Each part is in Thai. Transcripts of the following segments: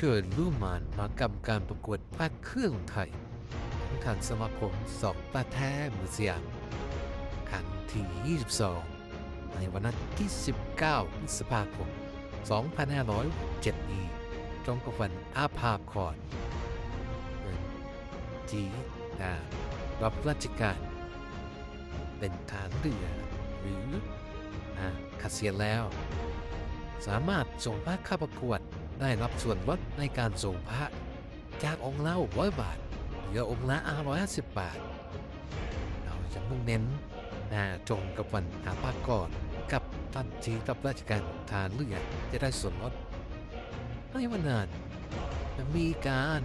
ชิญร่มานมากรรมการประกวดภาคเครื่องไทยของทางสมาคมสองป้าแท้มือสยามครั้งที่ 22 ในวันที่ 19พฤษภาคม 2507นี้ตรงกับวันอาภาพคอนที่ได้รับราชการ เป็นฐานเรือหรืออ่าเกษียแล้ว สามารถส่งพระข้าประกวด ได้รับส่วนลดในการส่งพระ จากองค์ละ600 บาท เหลือองค์ละ550 บาท เราจะมุ่งเน้นนะตรงกับวันอาภาก่อนกับท่านที่รับราชการทานเรือจะได้ส่วนลดในวันนั้นจะมีการ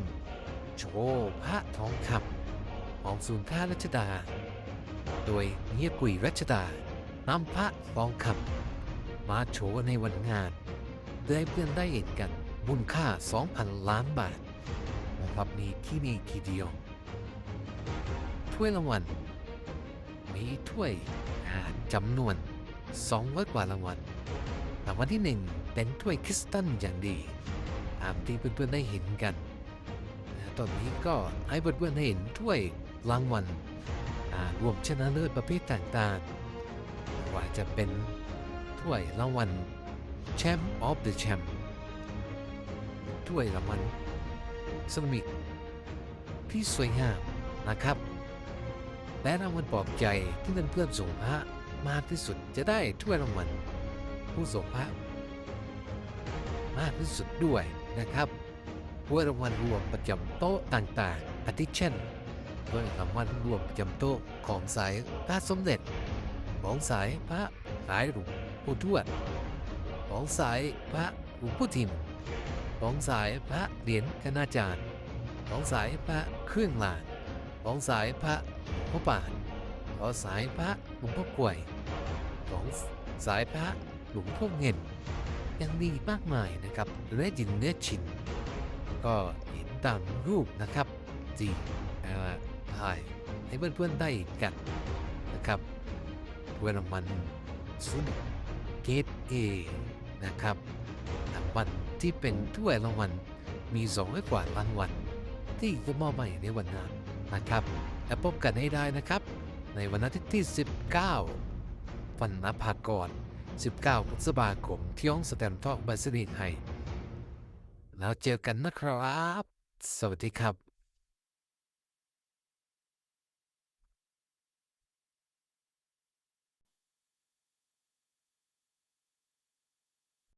โชว์พระทองคำของศูนย์ค่ารัชดา โดยเฮียกุยรัชดานำพระทองคำมาโชว์ในวันงานเพื่อให้เพื่อนได้เห็นกัน มูลค่า 2,000 ล้านบาทนะครับมีที่นี่ทีเดียว ถ้วยรางวัล มีถ้วยจำนวน 200 กว่ารางวัลรางวัลที่ 1 เป็นถ้วยคริสตัลอย่างดี ตามที่เพื่อนๆได้เห็นกันตอนนี้ก็ให้เพื่อนๆได้เห็นถ้วยรางวัลรวมชนะเลิศประเภทต่างๆว่าจะเป็นถ้วยรางวัลแชมป์ออฟเดอะแชมป์ ถ้วยรางวัลเซรามิกที่สวยงามนะครับ และรางวัลปลอบใจที่เพื่อนๆส่งพระมากที่สุดจะได้ถ้วยรางวัลผู้ส่งพระมากที่สุดด้วยนะครับถ้วยรางวัลรวมประจำโต๊ะต่างๆอาทิเช่นถ้วยรางวัลรวมประจำโต๊ะของสายพระสมเด็จ ของสายพระสายหลวงปู่ทวด ของสายพระหลวงพ่ทิม ของสายพระเหรียญคณาจารย์ของสายพระเครื่องลานของสายพระหลวงพ่อปานของสายพระหลวงพ่อกล้วยของสายพระหลวงพ่อเงินยังมีมากมายนะครับและยินเนื้อชิน ก็เห็นตามรูปนะครับจีเออถ่ายให้เพื่อนๆได้กันนะครับถ้วยรางวัลสุดเกตเอนะครับรางวัล ที่เป็นถ้วยรางวัลมีสองกว่ารางวัลที่จะมอบให้ในวันนั้นนะครับ และพบกันให้ได้นะครับ ในวันอาทิตย์ที่ 19 วันนภากร 19 พฤษภาคมที่ห้องสแตมทอกบัสรีไทยแล้วเจอกันนะครับ สวัสดีครับ